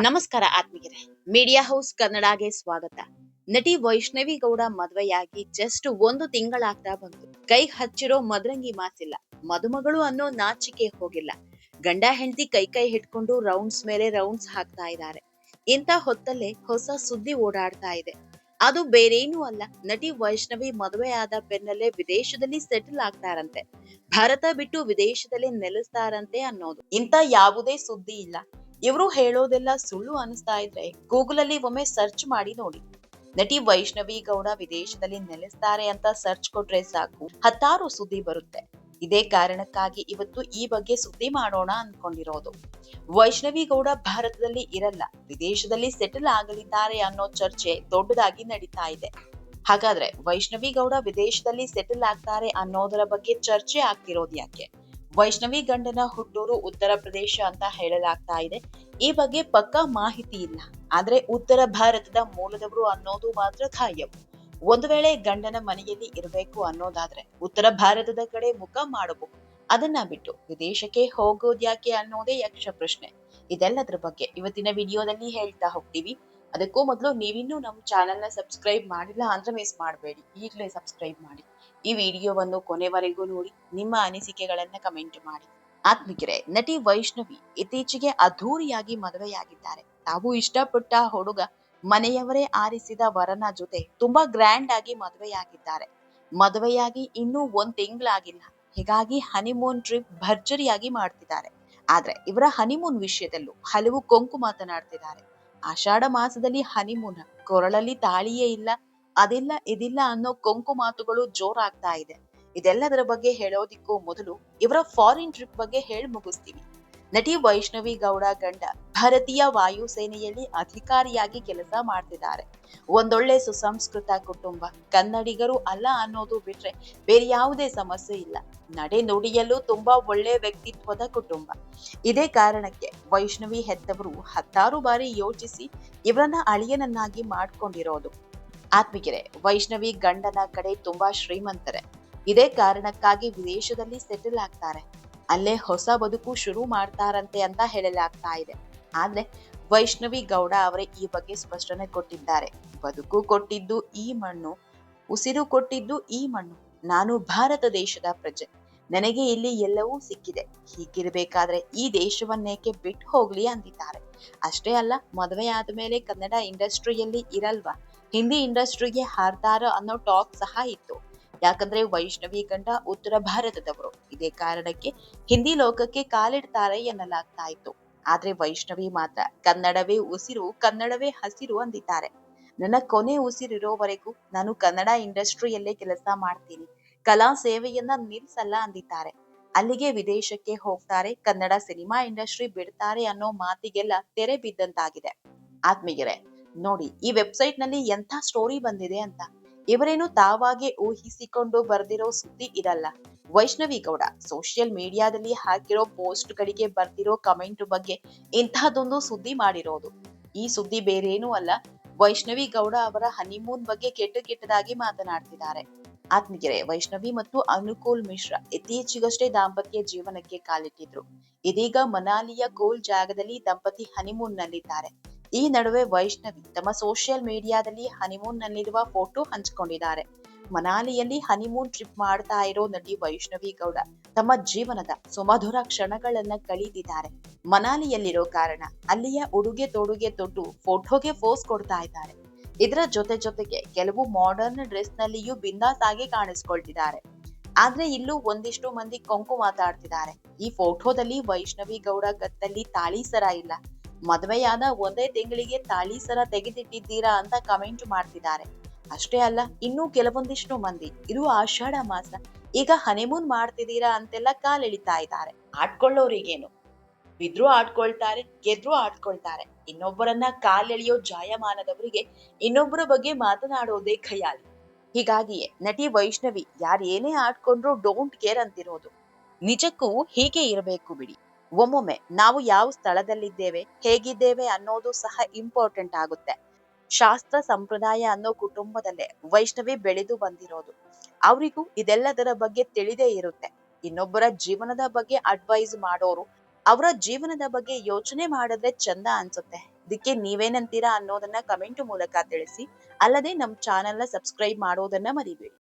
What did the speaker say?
ನಮಸ್ಕಾರ ಆತ್ಮೀಯರೇ. Media house ಕನ್ನಡಗೆ ಸ್ವಾಗತ. ನಟಿ ವೈಷ್ಣವಿ ಗೌಡ ಮದ್ವೆಯಾಗಿ ಜಸ್ಟ್ ಒಂದು ತಿಂಗಳಾಗ್ತಾ ಬಂತು. ಕೈ ಹಚ್ಚಿರೋ ಮದ್ರಂಗಿ ಮಾಸಿಲ್ಲ. ಮದುಮಗಳು ಅನ್ನೋ ನಾಚಿಕೆ ಹೋಗಿಲ್ಲ. ಗಂಡ ಹೆಂಡತಿ ಕೈ ಕೈ ಹಿಡ್ಕೊಂಡು ರೌಂಡ್ಸ್ ಮೇಲೆ ರೌಂಡ್ಸ್ ಹಾಕ್ತಾ ಇದ್ದಾರೆ. ಇಂಥ ಹೊತ್ತಲ್ಲೇ ಹೊಸ ಸುದ್ದಿ ಓಡಾಡ್ತಾ ಇದೆ. ಅದು ಬೇರೇನೂ ಅಲ್ಲ. ನಟಿ ವೈಷ್ಣವಿ ಮದುವೆಯಾದ ಬೆನ್ನಲ್ಲೇ ವಿದೇಶದಲ್ಲಿ ಸೆಟಲ್ ಆಗ್ತಾರಂತೆ. ಭಾರತ ಬಿಟ್ಟು ವಿದೇಶದಲ್ಲಿ ನೆಲೆಸ್ತಾರಂತೆ ಅನ್ನೋದು. ಇಂಥ ಯಾವುದೇ ಸುದ್ದಿ ಇಲ್ಲ. ಇವರು ಹೇಳೋದೆಲ್ಲ ಸುಳ್ಳು ಅನಿಸ್ತಾ ಇದ್ರೆ ಗೂಗಲ್ ಅಲ್ಲಿ ಒಮ್ಮೆ ಸರ್ಚ್ ಮಾಡಿ ನೋಡಿ. ನಟಿ ವೈಷ್ಣವಿ ಗೌಡ ವಿದೇಶದಲ್ಲಿ ನೆಲೆಸ್ತಾರೆ ಅಂತ ಸರ್ಚ್ ಕೊಟ್ರೆ ಸಾಕು, ಹತ್ತಾರು ಸುದ್ದಿ ಬರುತ್ತೆ. ಇದೇ ಕಾರಣಕ್ಕಾಗಿ ಇವತ್ತು ಈ ಬಗ್ಗೆ ಸುದ್ದಿ ಮಾಡೋಣ ಅನ್ಕೊಂಡಿರೋದು. ವೈಷ್ಣವಿ ಗೌಡ ಭಾರತದಲ್ಲಿ ಇರಲ್ಲ, ವಿದೇಶದಲ್ಲಿ ಸೆಟಲ್ ಆಗಲಿದ್ದಾರೆ ಅನ್ನೋ ಚರ್ಚೆ ದೊಡ್ಡದಾಗಿ ನಡೀತಾ ಇದೆ. ಹಾಗಾದ್ರೆ ವೈಷ್ಣವಿ ಗೌಡ ವಿದೇಶದಲ್ಲಿ ಸೆಟಲ್ ಆಗ್ತಾರೆ ಅನ್ನೋದರ ಬಗ್ಗೆ ಚರ್ಚೆ ಆಗ್ತಿರೋದು ಯಾಕೆ? ವೈಷ್ಣವಿ ಗಂಡನ ಹುಟ್ಟೂರು ಉತ್ತರ ಪ್ರದೇಶ ಅಂತ ಹೇಳಲಾಗ್ತಾ ಇದೆ. ಈ ಬಗ್ಗೆ ಪಕ್ಕಾ ಮಾಹಿತಿ ಇಲ್ಲ. ಆದ್ರೆ ಉತ್ತರ ಭಾರತದ ಮೂಲದವರು ಅನ್ನೋದು ಮಾತ್ರ ಖಾಯಂ. ಒಂದು ವೇಳೆ ಗಂಡನ ಮನೆಯಲ್ಲಿ ಇರಬೇಕು ಅನ್ನೋದಾದ್ರೆ ಉತ್ತರ ಭಾರತದ ಕಡೆ ಮುಖ ಮಾಡಬಹುದು ಅದನ್ನ ಬಿಟ್ಟು ವಿದೇಶಕ್ಕೆ ಹೋಗೋದ್ಯಾಕೆ ಅನ್ನೋದೇ ಯಕ್ಷ ಪ್ರಶ್ನೆ. ಇದೆಲ್ಲದ್ರ ಬಗ್ಗೆ ಇವತ್ತಿನ ವಿಡಿಯೋದಲ್ಲಿ ಹೇಳ್ತಾ ಹೋಗ್ತೀವಿ. ಅದಕ್ಕೂ ಮೊದಲು ನೀವಿನ್ನೂ ನಮ್ಮ ಚಾನೆಲ್ನ ಸಬ್ಸ್ಕ್ರೈಬ್ ಮಾಡಿಲ್ಲ ಅಂದ್ರೆ ಮಿಸ್ ಮಾಡಬೇಡಿ. ಈಗಲೇ ಸಬ್ಸ್ಕ್ರೈಬ್ ಮಾಡಿ. ಈ ವಿಡಿಯೋವನ್ನು ಕೊನೆವರೆಗೂ ನೋಡಿ, ನಿಮ್ಮ ಅನಿಸಿಕೆಗಳನ್ನ ಕಮೆಂಟ್ ಮಾಡಿ. ಆತ್ಮಿಕರೆ, ನಟಿ ವೈಷ್ಣವಿ ಇತ್ತೀಚೆಗೆ ಅದ್ಧೂರಿಯಾಗಿ ಮದುವೆಯಾಗಿದ್ದಾರೆ. ತಾವು ಇಷ್ಟಪಟ್ಟ ಹುಡುಗ ಮನೆಯವರೇ ಆರಿಸಿದ ವರನ ಜೊತೆ ತುಂಬಾ ಗ್ರ್ಯಾಂಡ್ ಆಗಿ ಮದುವೆಯಾಗಿದ್ದಾರೆ. ಮದುವೆಯಾಗಿ ಇನ್ನೂ ಒಂದ್ ತಿಂಗಳಾಗಿಲ್ಲ. ಹೀಗಾಗಿ ಹನಿಮೂನ್ ಟ್ರಿಪ್ ಭರ್ಜರಿಯಾಗಿ ಮಾಡ್ತಿದ್ದಾರೆ. ಆದ್ರೆ ಇವರ ಹನಿಮೂನ್ ವಿಷಯದಲ್ಲೂ ಹಲವು ಕೊಂಕು ಮಾತನಾಡ್ತಿದ್ದಾರೆ. ಆಷಾಢ ಮಾಸದಲ್ಲಿ ಹನಿಮೂನ್ ಕೊರಳಲ್ಲಿ ತಾಳಿಯೇ ಇಲ್ಲ ಅದಿಲ್ಲ, ಇದಿಲ್ಲ ಅನ್ನೋ ಕೊಂಕು ಮಾತುಗಳು ಜೋರಾಗ್ತಾ ಇದೆ. ಇದೆಲ್ಲದರ ಬಗ್ಗೆ ಹೇಳೋದಿಕ್ಕೂ ಮೊದಲು ಇವರ ಫಾರಿನ್ ಟ್ರಿಪ್ ಬಗ್ಗೆ ಹೇಳಿ ಮುಗಿಸ್ತೀವಿ. ನಟಿ ವೈಷ್ಣವಿ ಗೌಡ ಗಂಡ ಭಾರತೀಯ ವಾಯುಸೇನೆಯಲ್ಲಿ ಅಧಿಕಾರಿಯಾಗಿ ಕೆಲಸ ಮಾಡ್ತಿದ್ದಾರೆ. ಒಂದೊಳ್ಳೆ ಸುಸಂಸ್ಕೃತ ಕುಟುಂಬ, ಕನ್ನಡಿಗರು ಅಲ್ಲ ಅನ್ನೋದು ಬಿಟ್ರೆ ಬೇರೆ ಯಾವುದೇ ಸಮಸ್ಯೆ ಇಲ್ಲ. ನಡೆ ನುಡಿಯಲ್ಲೂ ತುಂಬಾ ಒಳ್ಳೆ ವ್ಯಕ್ತಿತ್ವದ ಕುಟುಂಬ. ಇದೇ ಕಾರಣಕ್ಕೆ ವೈಷ್ಣವಿ ಹೆತ್ತವರು ಹತ್ತಾರು ಬಾರಿ ಯೋಚಿಸಿ ಇವರನ್ನ ಅಳಿಯನನ್ನಾಗಿ ಮಾಡ್ಕೊಂಡಿರೋದು. ಆತ್ಮಿಗೆರೆ ವೈಷ್ಣವಿ ಗಂಡನ ಕಡೆ ತುಂಬಾ ಶ್ರೀಮಂತರೆ. ಇದೇ ಕಾರಣಕ್ಕಾಗಿ ವಿದೇಶದಲ್ಲಿ ಸೆಟಲ್ ಆಗ್ತಾರೆ. ಅಲ್ಲೇ ಹೊಸ ಬದುಕು ಶುರು ಮಾಡ್ತಾರಂತೆ ಅಂತ ಹೇಳಲಾಗ್ತಾ ಇದೆ. ಆದ್ರೆ ವೈಷ್ಣವಿ ಗೌಡ ಅವರೇ ಈ ಬಗ್ಗೆ ಸ್ಪಷ್ಟನೆ ಕೊಟ್ಟಿದ್ದಾರೆ. ಬದುಕು ಕೊಟ್ಟಿದ್ದು ಈ ಮಣ್ಣು, ಉಸಿರು ಕೊಟ್ಟಿದ್ದು ಈ ಮಣ್ಣು. ನಾನು ಭಾರತ ದೇಶದ ಪ್ರಜೆ. ನನಗೆ ಇಲ್ಲಿ ಎಲ್ಲವೂ ಸಿಕ್ಕಿದೆ. ಹೀಗಿರಬೇಕಾದ್ರೆ ಈ ದೇಶವನ್ನೇಕೆ ಬಿಟ್ಟು ಹೋಗ್ಲಿ ಅಂದಿದ್ದಾರೆ. ಅಷ್ಟೇ ಅಲ್ಲ ಮದುವೆ ಆದ್ಮೇಲೆ ಕನ್ನಡ ಇಂಡಸ್ಟ್ರಿಯಲ್ಲಿ ಇರಲ್ವಾ? ಹಿಂದಿ ಇಂಡಸ್ಟ್ರಿಗೆ ಹಾರ್ತಾರ ಅನ್ನೋ ಟಾಕ್ ಸಹ ಇತ್ತು. ಯಾಕಂದ್ರೆ ವೈಷ್ಣವಿ ಗಂಡ ಉತ್ತರ ಭಾರತದವರು. ಇದೇ ಕಾರಣಕ್ಕೆ ಹಿಂದಿ ಲೋಕಕ್ಕೆ ಕಾಲಿಡ್ತಾರೆ ಎನ್ನಲಾಗ್ತಾ ಇತ್ತು. ಆದ್ರೆ ವೈಷ್ಣವಿ ಮಾತ್ರ ಕನ್ನಡವೇ ಉಸಿರು, ಕನ್ನಡವೇ ಹಸಿರು ಅಂದಿದ್ದಾರೆ. ನನ್ನ ಕೊನೆ ಉಸಿರಿರೋವರೆಗೂ ನಾನು ಕನ್ನಡ ಇಂಡಸ್ಟ್ರಿಯಲ್ಲೇ ಕೆಲಸ ಮಾಡ್ತೀನಿ. ಕಲಾ ಸೇವೆಯನ್ನ ನಿಲ್ಸಲ್ಲ ಅಂದಿದ್ದಾರೆ ಅಲ್ಲಿಗೆ ವಿದೇಶಕ್ಕೆ ಹೋಗ್ತಾರೆ, ಕನ್ನಡ ಸಿನಿಮಾ ಇಂಡಸ್ಟ್ರಿ ಬಿಡ್ತಾರೆ ಅನ್ನೋ ಮಾತಿಗೆಲ್ಲ ತೆರೆ ಬಿದ್ದಂತಾಗಿದೆ. ಆತ್ಮೀಯರೇ, ನೋಡಿ, ಈ ವೆಬ್ಸೈಟ್ನಲ್ಲಿ ಎಂಥ ಸ್ಟೋರಿ ಬಂದಿದೆ ಅಂತ. ಇವರೇನು ತಾವಾಗೆ ಊಹಿಸಿಕೊಂಡು ಬರ್ದಿರೋ ಸುದ್ದಿ ಇರಲ್ಲ ವೈಷ್ಣವಿ ಗೌಡ ಸೋಷಿಯಲ್ ಮೀಡಿಯಾದಲ್ಲಿ ಹಾಕಿರೋ ಪೋಸ್ಟ್ ಗಳಿಗೆ ಬರ್ತಿರೋ ಕಮೆಂಟ್ ಬಗ್ಗೆ ಇಂತಹದೊಂದು ಸುದ್ದಿ ಮಾಡಿರೋದು. ಈ ಸುದ್ದಿ ಬೇರೇನೂ ಅಲ್ಲ, ವೈಷ್ಣವಿ ಗೌಡ ಅವರ ಹನಿಮೂನ್ ಬಗ್ಗೆ ಕೆಟ್ಟ ಕೆಟ್ಟದಾಗಿ ಮಾತನಾಡ್ತಿದ್ದಾರೆ. ಆತ್ಮೀಯರೇ, ವೈಷ್ಣವಿ ಮತ್ತು ಅನುಕೂಲ್ ಮಿಶ್ರಾ ಇತ್ತೀಚೆಗಷ್ಟೇ ದಾಂಪತ್ಯ ಜೀವನಕ್ಕೆ ಕಾಲಿಟ್ಟಿದ್ರು. ಇದೀಗ ಮನಾಲಿಯ ಕೋಲ್ ಜಾಗದಲ್ಲಿ ದಂಪತಿ ಹನಿಮೂನ್ ನಲ್ಲಿದ್ದಾರೆ ಈ ನಡುವೆ ವೈಷ್ಣವಿ ತಮ್ಮ ಸೋಷಿಯಲ್ ಮೀಡಿಯಾದಲ್ಲಿ ಹನಿಮೂನ್ ನಲ್ಲಿರುವ ಫೋಟೋ ಹಂಚಿಕೊಂಡಿದ್ದಾರೆ. ಮನಾಲಿಯಲ್ಲಿ ಹನಿಮೂನ್ ಟ್ರಿಪ್ ಮಾಡ್ತಾ ಇರೋ ನಟಿ ವೈಷ್ಣವಿ ಗೌಡ ತಮ್ಮ ಜೀವನದ ಸುಮಧುರ ಕ್ಷಣಗಳನ್ನ ಕಳೀತಿದ್ದಾರೆ. ಮನಾಲಿಯಲ್ಲಿರೋ ಕಾರಣ ಅಲ್ಲಿಯ ಉಡುಗೆ ತೊಡುಗೆ ತೊಟ್ಟು ಫೋಟೋಗೆ ಫೋಸ್ ಕೊಡ್ತಾ ಇದ್ದಾರೆ. ಇದರ ಜೊತೆ ಜೊತೆಗೆ ಕೆಲವು ಮಾಡರ್ನ್ ಡ್ರೆಸ್ ನಲ್ಲಿಯೂ ಬಿಂದಾಸ್ ಆಗಿ ಕಾಣಿಸ್ಕೊಳ್ತಿದ್ದಾರೆ. ಆದ್ರೆ ಇಲ್ಲೂ ಒಂದಿಷ್ಟು ಮಂದಿ ಕೊಂಕು ಮಾತಾಡ್ತಿದ್ದಾರೆ. ಈ ಫೋಟೋದಲ್ಲಿ ವೈಷ್ಣವಿ ಗೌಡ ಕತ್ತಲ್ಲಿ ತಾಳಿ ಸರ ಇಲ್ಲ. ಮದುವೆಯಾದ ಒಂದೇ ತಿಂಗಳಿಗೆ ತಾಳಿ ಸರ ತೆಗೆದಿಟ್ಟಿದ್ದೀರಾ ಅಂತ ಕಮೆಂಟ್ ಮಾಡ್ತಿದ್ದಾರೆ. ಅಷ್ಟೇ ಅಲ್ಲ, ಇನ್ನೂ ಕೆಲವೊಂದಿಷ್ಟು ಮಂದಿ ಇದು ಆಷಾಢ ಮಾಸ, ಈಗ ಹನಿಮೂನ್ ಮಾಡ್ತಿದ್ದೀರಾ ಅಂತೆಲ್ಲ ಕಾಲೆಳಿತಾ ಇದ್ದಾರೆ. ಆಡ್ಕೊಳ್ಳೋರಿಗೇನು? ಬಿದ್ರು ಆಡ್ಕೊಳ್ತಾರೆ, ಗೆದ್ರು ಆಡ್ಕೊಳ್ತಾರೆ. ಇನ್ನೊಬ್ಬರನ್ನ ಕಾಲೆಳೆಯೋ ಜಾಯಮಾನದವರಿಗೆ ಇನ್ನೊಬ್ಬರ ಬಗ್ಗೆ ಮಾತನಾಡೋದೇ ಖಯಾಲಿ. ಹೀಗಾಗಿಯೇ ನಟಿ ವೈಷ್ಣವಿ ಯಾರೇನೇ ಆಡ್ಕೊಂಡ್ರು ಡೋಂಟ್ ಕೇರ್ ಅಂತಿರೋದು. ನಿಜಕ್ಕೂ ಹೀಗೆ ಇರಬೇಕು ಬಿಡಿ. ಒಮ್ಮೊಮ್ಮೆ ನಾವು ಯಾವ ಸ್ಥಳದಲ್ಲಿದ್ದೇವೆ, ಹೇಗಿದ್ದೇವೆ ಅನ್ನೋದು ಸಹ ಇಂಪಾರ್ಟೆಂಟ್ ಆಗುತ್ತೆ. ಶಾಸ್ತ್ರ ಸಂಪ್ರದಾಯ ಅನ್ನೋ ಕುಟುಂಬದಲ್ಲೇ ವೈಷ್ಣವಿ ಬೆಳೆದು ಬಂದಿರೋದು. ಅವರಿಗೂ ಇದೆಲ್ಲದರ ಬಗ್ಗೆ ತಿಳಿದೇ ಇರುತ್ತೆ. ಇನ್ನೊಬ್ಬರ ಜೀವನದ ಬಗ್ಗೆ ಅಡ್ವೈಸ್ ಮಾಡೋರು ಅವರ ಜೀವನದ ಬಗ್ಗೆ ಯೋಚನೆ ಮಾಡಿದ್ರೆ ಚಂದ ಅನ್ಸುತ್ತೆ. ಇದಕ್ಕೆ ನೀವೇನಂತೀರಾ ಅನ್ನೋದನ್ನ ಕಮೆಂಟ್ ಮೂಲಕ ತಿಳಿಸಿ. ಅಲ್ಲದೆ ನಮ್ ಚಾನೆಲ್ನ ಸಬ್ಸ್ಕ್ರೈಬ್ ಮಾಡೋದನ್ನ ಮರಿಬೇಡಿ.